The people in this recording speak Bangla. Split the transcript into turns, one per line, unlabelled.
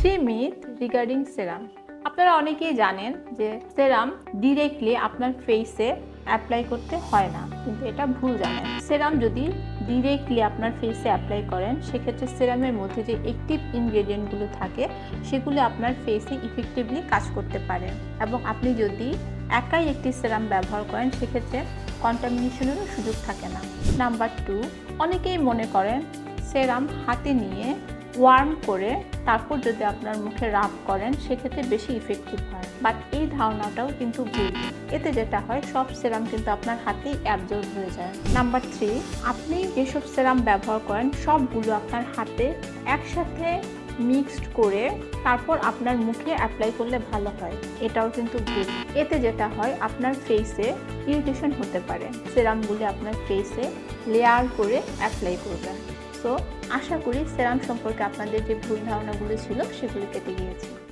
থ্রি মিথ রিগার্ডিং সেরাম। আপনারা অনেকেই জানেন যে সেরাম ডিরেক্টলি আপনার ফেসে অ্যাপ্লাই করতে হয় না, কিন্তু এটা ভুল জানেন। সেরাম যদি ডিরেক্টলি আপনার ফেসে অ্যাপ্লাই করেন, সেক্ষেত্রে সেরামের মধ্যে যে অ্যাক্টিভ ইনগ্রেডিয়েন্টগুলো থাকে, সেগুলো আপনার ফেসে ইফেক্টিভলি কাজ করতে পারে। এবং আপনি যদি একাই একটি সেরাম ব্যবহার করেন, সেক্ষেত্রে কন্টামিনেশনেরও সুযোগ থাকে না। নাম্বার টু অনেকেই মনে করেন সেরাম হাতে নিয়ে ওয়ার্ম করে তারপর যদি আপনার মুখে রাব করেন, সেক্ষেত্রে বেশি ইফেক্টিভ হয়। বাট এই ধারণাটাও কিন্তু ভুল। এতে যেটা হয়, সব সেরাম কিন্তু আপনার হাতেই অ্যাবজর্ব হয়ে যায়। নাম্বার থ্রি আপনি যেসব সেরাম ব্যবহার করেন, সবগুলো আপনার হাতে একসাথে মিক্সড করে তারপর আপনার মুখে অ্যাপ্লাই করলে ভালো হয়। এটাও কিন্তু গুড এতে যেটা হয়, আপনার ফেসে ইরিটেশন হতে পারে। সেরামগুলি আপনার ফেসে লেয়ার করে অ্যাপ্লাই করবেন। সো আশা করি সেরাম সম্পর্কে আপনাদের যে ভুল ধারণাগুলো ছিল, সেগুলি কেটে গিয়েছে।